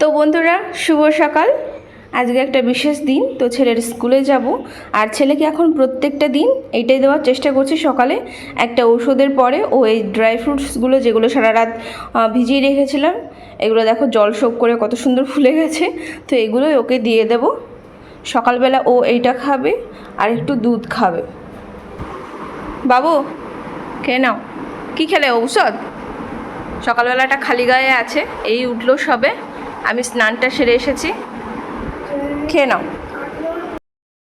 তো বন্ধুরা, শুভ সকাল। আজকে একটা বিশেষ দিন, তো ছেলের স্কুলে যাব। আর ছেলেকে এখন প্রত্যেকটা দিন এইটাই দেওয়ার চেষ্টা করছি সকালে। একটা ওষুধের পরে ও এই ড্রাই ফ্রুটসগুলো যেগুলো সারা রাত ভিজিয়ে রেখেছিলাম, এগুলো দেখো জল শোক করে কত সুন্দর ফুলে গেছে, তো এগুলোই ওকে দিয়ে দেব। সকালবেলা ও এইটা খাবে, আর একটু দুধ খাবে। বাবু কে নাও। কী খেলে ঔষধ? সকালবেলাটা খালি গায়ে আছে, এই উঠল সবে। আমি স্নানটা সেরে এসেছি। খেয়ে নাও।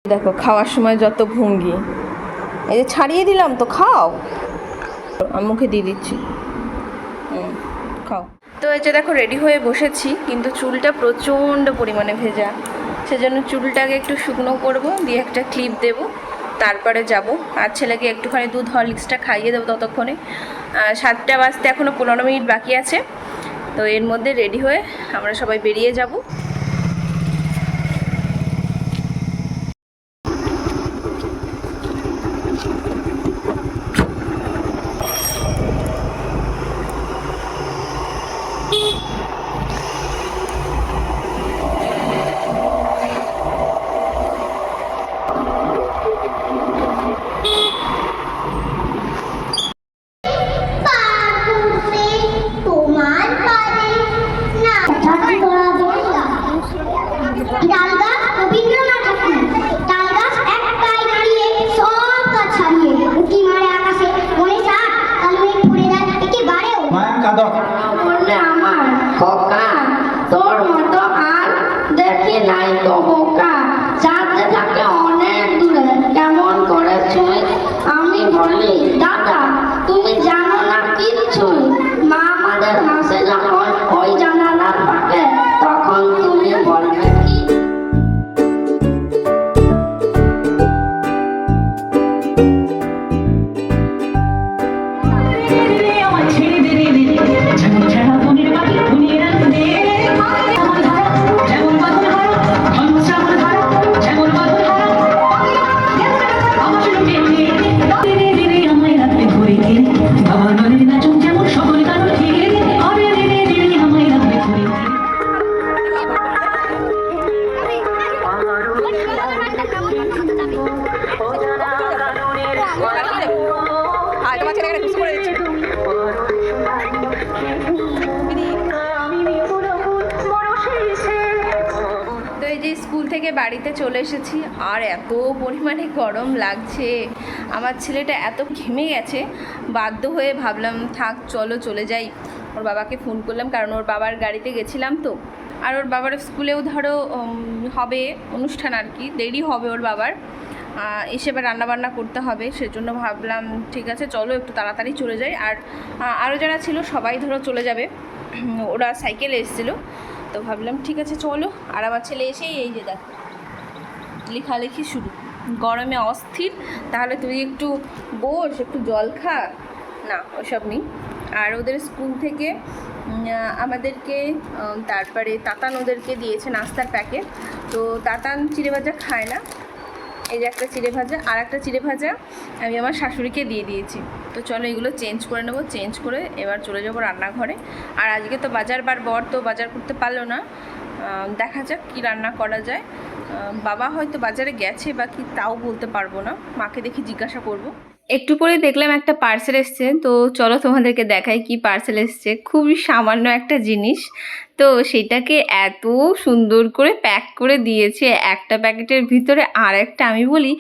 দেখো, খাওয়ার সময় যত ভঙ্গি। এই যে ছাড়িয়ে দিলাম তো, খাও। আমি মুখে দিয়ে দিচ্ছি। খাও। তো এই যে দেখো রেডি হয়ে বসেছি, কিন্তু চুলটা প্রচণ্ড পরিমাণে ভেজা। সেজন্য চুলটাকে একটু শুকনো করব, দিয়ে একটা ক্লিপ দেব। তারপরে যাব। আর ছেলেকে একটুখানি দুধ হরলিক্সটা খাইয়ে দেবো ততক্ষণে। সাতটা বাজতে এখনও পনেরো মিনিট বাকি আছে। তো এর মধ্যে রেডি হয়ে আমরা সবাই বেরিয়ে যাব পাকুতে তোমার পারে না ঠাকুর তোরা ডাল বাড়িতে চলে এসেছি। আর এত পরিমাণে গরম লাগছে। আমার ছেলেটা এত ঘেমে গেছে। বাধ্য হয়ে ভাবলাম, থাক, চলো চলে যাই। ওর বাবাকে ফোন করলাম, কারণ ওর বাবার গাড়িতে গেছিলাম তো। আর ওর বাবার স্কুলেও ধরো হবে অনুষ্ঠান আর কি, দেরি হবে ওর বাবার। এসে এবার রান্নাবান্না করতে হবে। সেজন্য ভাবলাম, ঠিক আছে, চলো একটু তাড়াতাড়ি চলে যাই। আর আরও যারা ছিল, সবাই ধরো চলে যাবে। ওরা সাইকেলে এসেছিল। তো ভাবলাম, ঠিক আছে, চলো। আর আমার ছেলে এসেই এই যে দেখো। লেখালেখি শুরু। গরমে অস্থির, তাহলে তুই একটু বস, একটু জল খা। না, ওসব নেই। আর ওদের স্কুল থেকে আমাদেরকে তারপরে তাতান ওদেরকে দিয়েছে নাস্তার প্যাকেট। তো তাতান চিড়ে ভাজা খায় না। এই যে একটা চিড়ে ভাজা, আর একটা চিড়ে ভাজা আমি আমার শাশুড়িকে দিয়ে দিয়েছি। তো চলো এগুলো চেঞ্জ করে নেব, চেঞ্জ করে এবার চলে যাব রান্নাঘরে। আর আজকে তো বাজার বার বর, তো বাজার করতে পারল না। দেখা যাক কি রান্না করা যায়। বাবা হয়তো বাজারে গেছে বা কি তাও বলতে পারব না। মাকে দেখি জিজ্ঞাসা করব। একটু পরে দেখলাম একটা পার্সেল এসছে। তো চলো তোমাদেরকে দেখাই কি পার্সেল এসছে। খুবই সামান্য একটা জিনিস। তো সেটাকে এত সুন্দর করে প্যাক করে দিয়েছে একটা প্যাকেটের ভিতরে আর একটা আমি বলি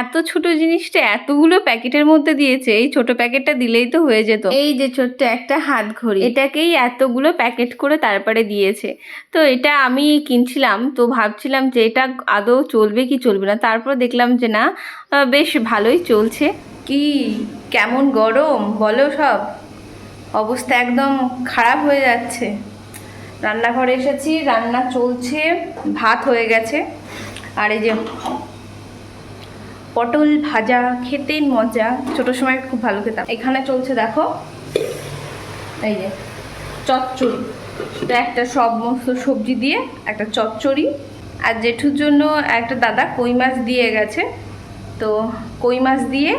এত ছোট জিনিসটা এতগুলো প্যাকেটের মধ্যে দিয়েছে এই ছোট প্যাকেটটা দিলেই তো হয়ে যেত। এই যে ছোট্ট একটা হাত ঘড়ি এটাকেই এতগুলো প্যাকেট করে তারপরে দিয়েছে। তো এটা আমি কিনছিলাম তো ভাবছিলাম যে এটা আদৌ চলবে কি চলবে না তারপর দেখলাম যে না বেশ ভালোই চলছে। কি কেমন গরম বলো সব। অবস্থা একদম খারাপ হয়ে যাচ্ছে। রান্নাঘরে এসেছি, রান্না চলছে, ভাত হয়ে গেছে। আর এই যে পটল ভাজা, খেতে মজা, ছোট সময় খুব ভালো খেতাম। এখানে চলছে, দেখো, এই যে চচ্চড়ি। এটা একটা সমস্ত সবজি দিয়ে একটা চচ্চড়ি। আর জেঠুর জন্য একটা দাদা কই মাছ দিয়ে গেছে। তো কই মাছ দিয়ে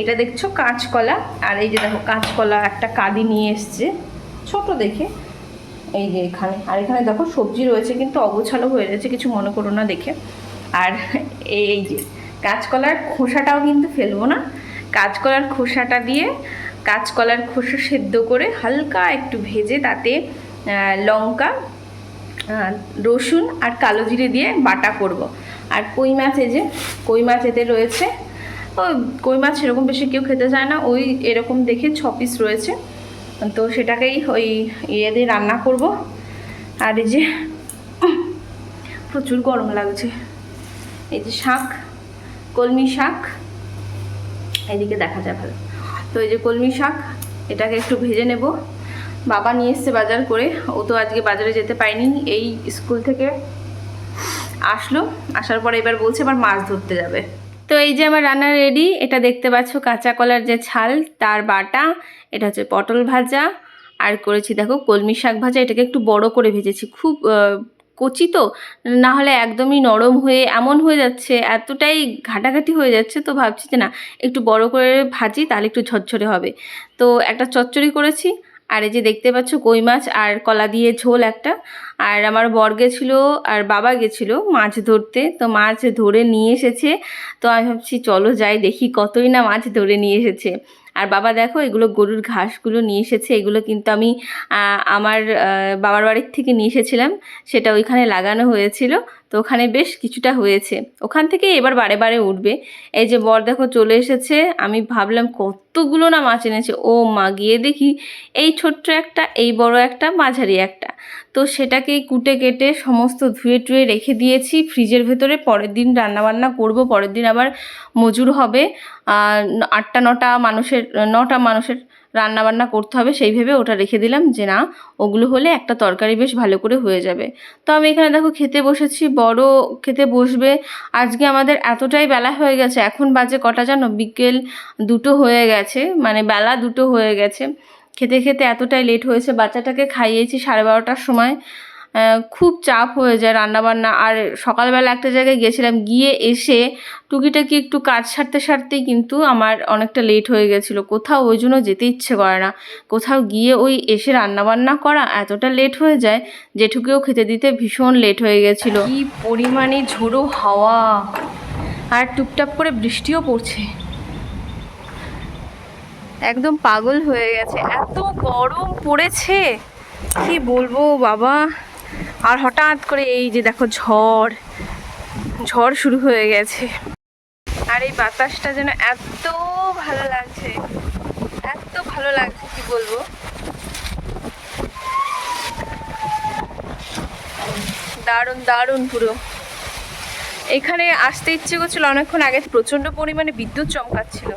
এটা দেখছ, কাঁচকলা। আর এই যে দেখো, কাঁচকলা একটা কাঁদি নিয়ে এসছে, ছোট দেখে। এই যে এখানে। আর এখানে দেখো সবজি রয়েছে, কিন্তু অগোছালো হয়ে রয়েছে কিছু মনে করো না দেখে। আর এই যে কাঁচকলার খোসাটাও কিন্তু ফেলব না। কাঁচকলার খোসাটা দিয়ে কাঁচকলার খোসা সেদ্ধ করে হালকা একটু ভেজে তাতে লঙ্কা রসুন আর কালো জিরে দিয়ে বাটা করব। আর কই মাছ এই যে, কই মাছ এতে রয়েছে। ও, কই মাছ সেরকম বেশি কেউ খেতে চায় না। ওই এরকম দেখে ছ পিস রয়েছে। তো সেটাকেই ওই ইয়ে দিয়ে রান্না করব। আর এই যে প্রচুর গরম লাগছে। এই যে শাক, কলমি শাক, এদিকে দেখা ভালো। তো এই যে কলমি শাক, এটাকে একটু ভেজে নেব। বাবা নিয়ে এসছে বাজার করে, ও তো আজকে বাজারে যেতে পারেনি। এই স্কুল থেকে আসলো, আসার পরে এবার বলছে এবার মাছ ধরতে যাবে। তো এই যে আমার রান্না রেডি এটা দেখতে পাচ্ছ কাঁচা কলার যে ছাল, তার বাটা, এটা হচ্ছে পটল ভাজা, আর করেছি দেখো কলমি শাক ভাজা, এটাকে একটু বড় করে ভেজেছি। খুব কচি তো, না হলে একদমই নরম হয়ে, এমন হয়ে যাচ্ছে, এতটাই ঘাটাঘাটি হয়ে যাচ্ছে তো ভাবছি যে না, একটু বড় করে ভাজি, তাহলে একটু ঝরঝরে হবে। তো একটা চচ্চড়ি করেছি আর এই যে দেখতে পাচ্ছ কই মাছ আর কলা দিয়ে ঝোল একটা। আর আমার বর গেছিল আর বাবা গেছিল মাছ ধরতে। তো মাছ ধরে নিয়ে এসেছে। তো আমি ভাবছি, চলো যাই দেখি কতই না মাছ ধরে নিয়ে এসেছে। আর বাবা দেখো, এগুলো গরুর ঘাসগুলো নিয়ে এসেছে। এগুলো কিন্তু আমি আমার বাবার বাড়ির থেকে নিয়ে এসেছিলাম। সেটা ওইখানে লাগানো হয়েছিল। তো ওখানে বেশ কিছুটা হয়েছে। ওখান থেকে এবার বারে বারে উঠবে। এই যে বর দেখো চলে এসেছে। আমি ভাবলাম কতগুলো না মাছ এনেছে। ও মা, গিয়ে দেখি এই ছোট্ট একটা, এই বড় একটা, মাঝারি একটা। তো সেটাকেই কুটে কেটে সমস্ত ধুয়ে টুয়ে রেখে দিয়েছি। ফ্রিজের ভেতরে পরের দিন রান্নাবান্না করব। পরের দিন আবার মজুর হবে। আটটা, নটা মানুষের নটা মানুষের রান্নাবান্না করতে হবে, সেই ভেবে ওটা রেখে দিলাম যে না, ওগুলো হলে একটা তরকারি বেশ ভালো করে হয়ে যাবে। তো আমি এখানে দেখো খেতে বসেছি, বড় খেতে বসবে। আজকে আমাদের এতটাই বেলা হয়ে গেছে, এখন বাজে কটা জানো? বিকেল দুটো হয়ে গেছে মানে বেলা দুটো হয়ে গেছে। খেতে খেতে এতটাই লেট হয়েছে, বাচ্চাটাকে খাইয়েছি সাড়ে বারোটার সময়। খুব চাপ হয়ে যায় রান্নাবান্না। আর সকালবেলা একটা জায়গায় গেছিলাম, গিয়ে এসে টুকিটাকি একটু কাজ সারতে সারতেই কিন্তু আমার অনেকটা লেট হয়ে গেছিল। কোথাও ওই জন্য যেতে ইচ্ছে করে না। কোথাও গিয়ে ওই এসে রান্নাবান্না করা এতটা লেট হয়ে যায় জেঠুকেও খেতে দিতে ভীষণ লেট হয়ে গেছিল। কি পরিমাণে ঝোড়ো হাওয়া। আর টুপটাপ করে বৃষ্টিও পড়ছে। একদম পাগল হয়ে গেছে। এত গরম পড়েছে। কি বলব বাবা? আর হঠাৎ করে এই যে দেখো ঝড় ঝড় শুরু হয়ে গেছে। আর এই বাতাসটা যেন এত ভালো লাগছে, এত ভালো লাগছে, কি বলব? দারুণ দারুণ পুরো। এখানে আসতে ইচ্ছে করছিল অনেকক্ষণ আগে, প্রচণ্ড পরিমাণে বিদ্যুৎ চমকাচ্ছিল।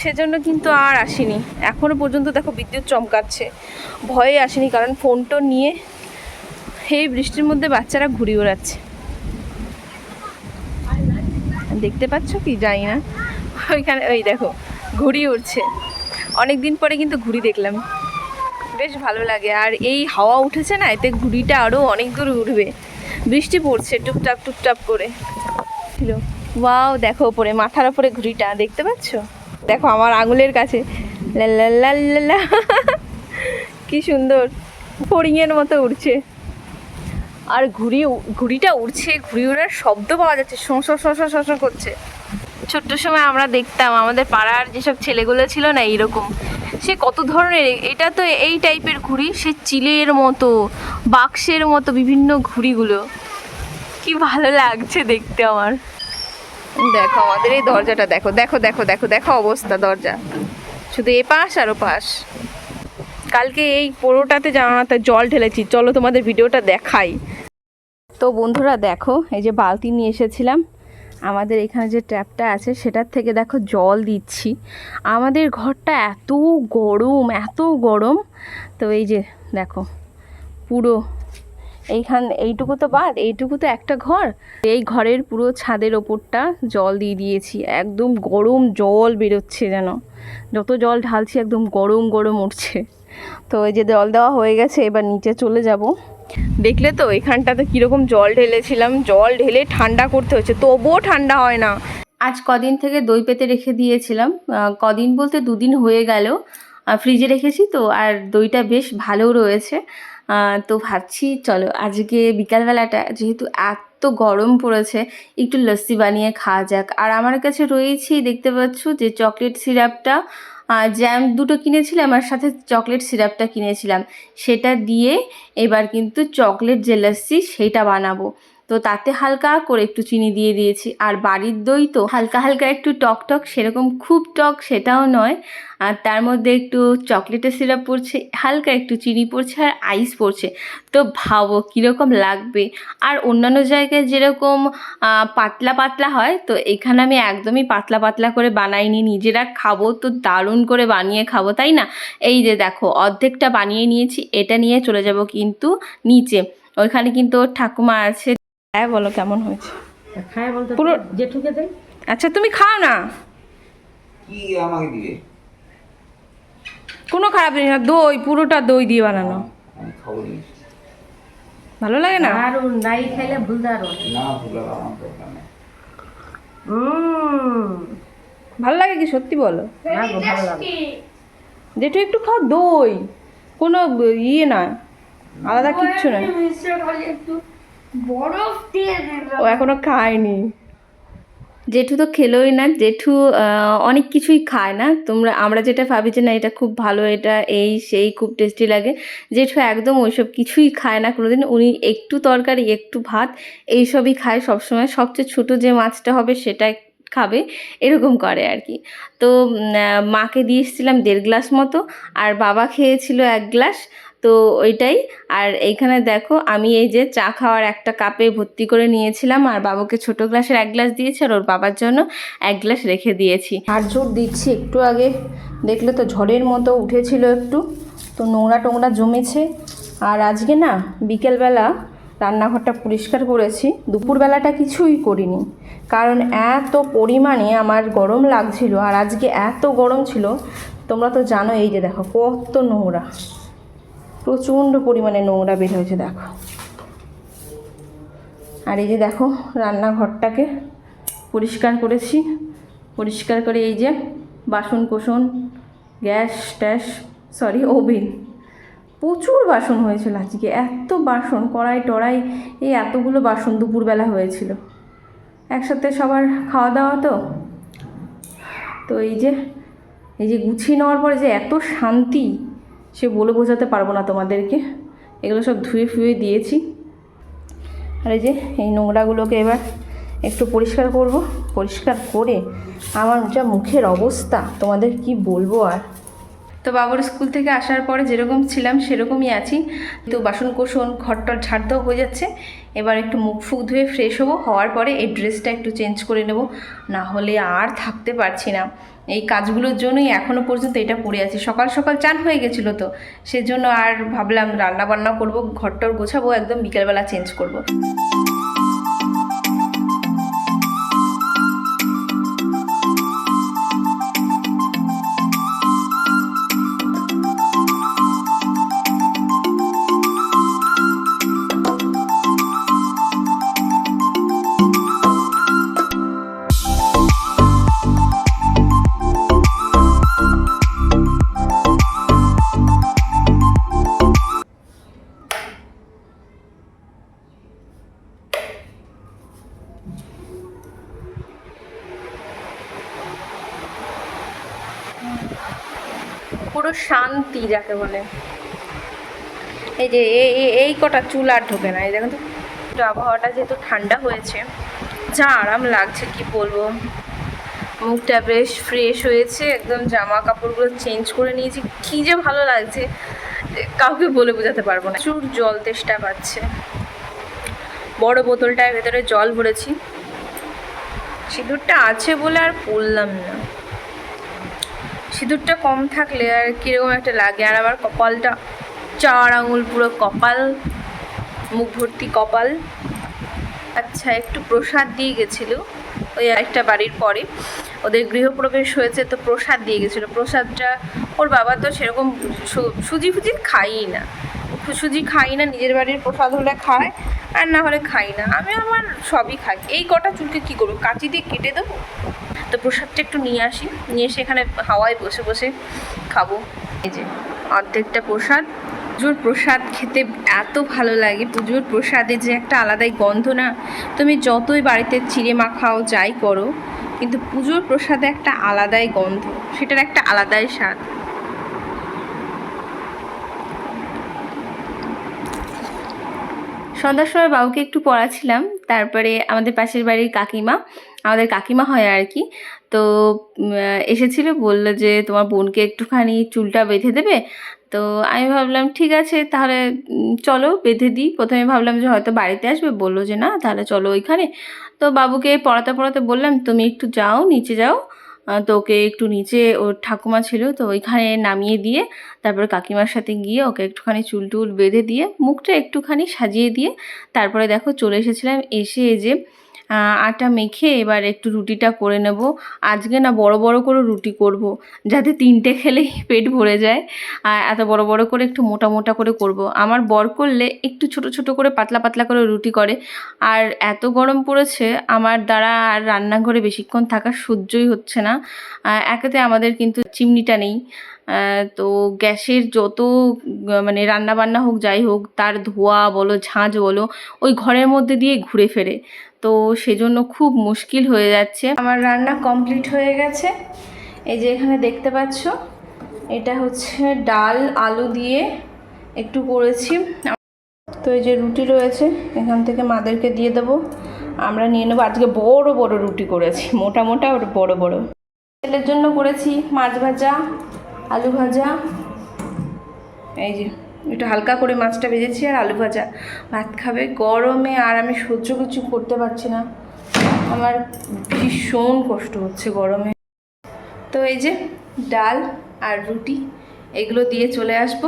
সেজন্য কিন্তু আর আসিনি। এখনও পর্যন্ত দেখো বিদ্যুৎ চমকাচ্ছে। ভয়ে আসিনি, কারণ ফোনটা নিয়ে এই বৃষ্টির মধ্যে বাচ্চারা ঘুরি ওড়াচ্ছে। দেখতে পাচ্ছ কি? জানি না। ওইখানে ওই দেখো, ঘুড়ি উড়ছে। অনেক দিন পরে কিন্তু ঘুড়ি দেখলাম। বেশ ভালো লাগে। আর এই হাওয়া উঠেছে না, এতে ঘুড়িটা আরও অনেক দূর উঠবে। বৃষ্টি পড়ছে, টুপটাপ টুপটাপ করে। ছিল। ওয়াও, দেখো ওপরে, মাথার ওপরে ঘুড়িটা, দেখতে পাচ্ছ? দেখো আমার আঙুলের কাছে। কি সুন্দর। ফড়িংয়ের মতো উড়ছে। আর ঘুড়ি ঘুড়িটা উড়ছে ঘুড়ি ওড়ার শব্দ পাওয়া যাচ্ছে শোঁ শোঁ শোঁ শোঁ শোঁ শোঁ করছে। ছোট্ট সময় আমরা দেখতাম আমাদের পাড়ার যেসব ছেলেগুলো ছিল না এইরকম সে কত ধরনের এটা তো এই টাইপের ঘুড়ি সে চিলের মতো বাক্সের মতো বিভিন্ন ঘুড়িগুলো। কি ভালো লাগছে দেখতে আমার। দেখো আমাদের এই দরজাটা দেখো দেখো দেখো দেখো দেখো অবস্থা দরজা। শুধু এ পাশ আর ও পাশ কালকে এই পোড়োটাতে জানাতে জল ঢেলেছি। চলো তোমাদের ভিডিওটা দেখাই। তো বন্ধুরা দেখো, এই যে বালতি নিয়ে এসেছিলাম। আমাদের এখানে যে ট্যাপটা আছে, সেটার থেকে দেখো জল দিচ্ছি। আমাদের ঘরটা এত গরম এত গরম। তো এই যে দেখো, পুরো এইখান, এইটুকু তো বাদ, এইটুকু তো একটা ঘর। এই ঘরের পুরো ছাদের ওপরটা জল দিয়ে দিয়েছি, একদম গরম জল বেরোচ্ছে যেন। যত জল ঢালছি একদম গরম গরম উঠছে। তো এই যে জল দেওয়া হয়ে গেছে, এবার নিচে চলে যাব। দেখলে তো, এখানটাতে কীরকম জল ঢেলেছিলাম, জল ঢেলে ঠান্ডা করতে হচ্ছে তবুও ঠান্ডা হয় না। আজ কদিন থেকে দই পেতে রেখে দিয়েছিলাম কদিন বলতে দুদিন হয়ে গেল। ফ্রিজে রেখেছি তো, আর দইটা বেশ ভালো রয়েছে। তো ভাবছি চলো আজকে বিকালবেলাটা যেহেতু এত গরম পড়েছে, একটু লস্যি বানিয়ে খাওয়া যাক। আর আমার কাছে রয়েছে দেখতে পাচ্ছ যে চকলেট সিরাপটা জ্যাম দুটো কিনেছিলাম আর সাথে চকলেট সিরাপটা কিনেছিলাম। সেটা দিয়ে এবার কিন্তু চকলেট যে লস্যি, সেটা বানাবো। তো তাতে হালকা করে একটু চিনি দিয়ে দিয়েছি। আর বাড়ির দই তো হালকা হালকা একটু টক টক, সেরকম খুব টক সেটাও নয়। আর তার মধ্যে একটু চকলেটের সিরাপ পড়ছে, হালকা একটু চিনি পড়ছে আর আইস পড়ছে। তো ভাবো কীরকম লাগবে। আর অন্যান্য জায়গায় যেরকম পাতলা পাতলা হয়, তো এখানে আমি একদমই পাতলা পাতলা করে বানাইনি। নিজেরা খাব তো দারুণ করে বানিয়ে খাব, তাই না? এই যে দেখো, অর্ধেকটা বানিয়ে নিয়েছি, এটা নিয়ে চলে যাব কিন্তু নিচে। ওইখানে কিন্তু ঠাকুমা আছে। হ্যাঁ বলো কেমন হয়েছে? খায় বলতে পুরো- জেঠুকে আচ্ছা তুমি খাও না। কি আমাকে দিবে? কোনো খারাপ জিনিস না দই পুরোটা দই দিয়ে বানানো। নি। ভালো লাগে না? দারুণ নাই খাইলে ভুল দারুণ না ভুলে ভালো লাগে কি সত্যি বলো? না গো, ভালো লাগে। একটু খাও দই। কোনো ইয়ে না আলাদা কিচ্ছু না। বরফ দিয়ে ও এখনও খায়নি। জেঠু তো খেলোই না। জেঠু অনেক কিছুই খায় না। তোমরা, আমরা যেটা ভাবি যে না, এটা খুব ভালো, এটা এই, সেই খুব টেস্টি লাগে। জেঠু একদম ওইসব কিছুই খায় না কোনোদিন। উনি একটু তরকারি, একটু ভাত, এইসবই খায় সবসময়। সবচেয়ে ছোটো যে মাছটা হবে, সেটা খাবে। এরকম করে আর কি। তো মাকে দিয়ে এসেছিলাম দেড় গ্লাস মতো। আর বাবা খেয়েছিল এক গ্লাস। তো ওইটাই। আর এইখানে দেখো, আমি এই যে চা খাওয়ার একটা কাপে ভর্তি করে নিয়েছিলাম, আর বাবাকে ছোট গ্লাসের এক গ্লাস দিয়েছি, আর ওর বাবার জন্য এক গ্লাস রেখে দিয়েছি। আর জোর দিচ্ছি একটু আগে, দেখলে তো ঝড়ের মতো উঠেছিল একটু, তো নোংরা টোংরা জমেছে। আর আজকে না, বিকেলবেলা রান্নাঘরটা পরিষ্কার করেছি, দুপুরবেলাটা কিছুই করিনি, কারণ এত পরিমাণে আমার গরম লাগছিল, আর আজকে এত গরম ছিল, তোমরা তো জানো এই যে দেখো, কত নোংরা। প্রচণ্ড পরিমাণে নোংরা বের হয়েছে, দেখো। আর এই যে দেখো, রান্নাঘরটাকে পরিষ্কার করেছি। পরিষ্কার করে এই যে বাসন কোসন গ্যাস ট্যাস সরি ওভেন। প্রচুর বাসন হয়েছিল আজকে, এত বাসন, কড়াই টড়াই, এই এতগুলো বাসন দুপুরবেলা হয়েছিল। একসাথে সবার খাওয়া দাওয়া তো? তো এই যে এই যে গুছিয়ে নেওয়ার পরে যে এত শান্তি সে বলে বোঝাতে পারব না তোমাদেরকে। এগুলো সব ধুয়ে ফুয়ে দিয়েছি। আর এই যে, এই নোংরাগুলোকে এবার একটু পরিষ্কার করব। পরিষ্কার করে আমার যা মুখের অবস্থা, তোমাদের কি বলব আর? তো বাবুর স্কুল থেকে আসার পরে যেরকম ছিলাম সেরকমই আছি। তো বাসন কোষণ ঘরটল ঝাড় দেওয়া হয়ে যাচ্ছে। এবার একটু মুখ ফুক ধুয়ে ফ্রেশ হব, হওয়ার পরে এই ড্রেসটা একটু চেঞ্জ করে নেব। না হলে আর থাকতে পারছি না। এই কাজগুলোর জন্যই এখনও পর্যন্ত এটা পড়ে আছে। সকাল সকাল চান হয়ে গেছিল তো, সেজন্য আর ভাবলাম রান্না বান্না করব, ঘরটর গোছাবো, একদম বিকেলবেলা চেঞ্জ করব। পুরো শান্তি যাকে বলে। এই যে এই কটা চুল আর ঢোকে না, এই দেখুন তো। আবহাওয়াটা যেহেতু ঠান্ডা হয়েছে, যা আরাম লাগছে, কি বলব। মুখটা বেশ ফ্রেশ হয়েছে, একদম জামা কাপড়গুলো চেঞ্জ করে নিয়েছি। কী যে ভালো লাগছে কাউকে বলে বোঝাতে পারব না। প্রচুর জল তেষ্টা পাচ্ছে। বড় বোতলটায় ভেতরে জল ভরেছি। সিঁদুরটা আছে বলে আর পরলাম না। সিঁদুরটা কম থাকলে আর কীরকম একটা লাগে? আর আবার কপালটা চার আঙুল, পুরো কপাল, মুখ ভর্তি কপাল। আচ্ছা একটু প্রসাদ দিয়ে গেছিল ওই একটা বাড়ির পরে। ওদের গৃহপ্রবেশ হয়েছে, তো প্রসাদ দিয়ে গেছিল। প্রসাদটা ওর বাবা তো সেরকম সুজি ফুজি খাই না। সুজি খাই না, নিজের বাড়ির প্রসাদ হলে খায়, আর না হলে খাই না। আমি আমার সবই খাই। এই কটা চুলকে কী করব? কাঁচি দিয়ে কেটে দেবো? তো প্রসাদটা একটু নিয়ে আসি। নিয়ে এসে এখানে হাওয়ায় বসে বসে খাব। এই যে, অর্ধেকটা প্রসাদ। পুজোর প্রসাদ খেতে এত ভালো লাগে। পুজোর প্রসাদে যে একটা আলাদাই গন্ধ না, তুমি যতই বাড়িতে চিড়ে মাখাও যাই করো, কিন্তু পুজোর প্রসাদে একটা আলাদাই গন্ধ। সেটার একটা আলাদাই স্বাদ। সন্ধ্যার সময় বাবুকে একটু পড়াছিলাম তারপরে আমাদের পাশের বাড়ির কাকিমা, আমাদের কাকিমা হয় আর কি। তো এসেছিল, বলল যে তোমার বোনকে একটুখানি চুলটা বেঁধে দেবে। তো আমি ভাবলাম, ঠিক আছে, তাহলে চলো বেঁধে দিই। প্রথমে ভাবলাম যে হয়তো বাড়িতে আসবে, বলল যে না, তাহলে চলো ওইখানে। তো বাবুকে পড়াতে পড়াতে বললাম, তুমি একটু যাও, নিচে যাও। তো ওকে একটু নিচে, ওর ঠাকুমা ছিল, তো ওইখানে নামিয়ে দিয়ে তারপরে কাকিমার সাথে গিয়ে ওকে একটুখানি চুল টুল বেঁধে দিয়ে মুখটা একটুখানি সাজিয়ে দিয়ে তারপরে দেখো চলে এসেছিলাম, এসে যে আটা মেখে এবার একটু রুটিটা করে নেব। আজকে না বড় বড় করে রুটি করব, যাতে তিনটে খেলেই পেট ভরে যায়। আর এত বড় বড় করে একটু মোটা মোটা করে করব। আমার বর করলে একটু ছোট ছোট করে পাতলা পাতলা করে রুটি করে। আর এত গরম পড়েছে, আমার দ্বারা আর রান্নাঘরে বেশিক্ষণ থাকা সহ্যই হচ্ছে না। একেতে আমাদের কিন্তু চিমনিটা নেই। তো গ্যাসের যত মানে রান্না বান্না হোক, যাই হোক, তার ধোয়া বলো ঝাঁঝ বলো, ওই ঘরের মধ্যে দিয়ে ঘুরে ফেরে। তো সেজন্য খুব মুশকিল হয়ে যাচ্ছে। আমার রান্না কমপ্লিট হয়ে গেছে। এই যে এখানে দেখতে পাচ্ছ, এটা হচ্ছে ডাল, আলু দিয়ে একটু করেছি। তো এই যে রুটি রয়েছে, এখান থেকে মাদেরকে দিয়ে দেবো। আমরা নিয়ে নেব। আজকে বড় বড় রুটি করেছি। মোটা মোটা বড় বড়। ছেলের জন্য করেছি মাছ ভাজা। আলু ভাজা। এই যে, একটু হালকা করে মাছটা ভেজেছি আর আলু ভাজা। ভাত খাবে গরমে আর আমি সহ্য কিছু করতে পারছি না। আমার ভীষণ কষ্ট হচ্ছে গরমে। তো এই যে, ডাল আর রুটি, এগুলো দিয়ে চলে আসব।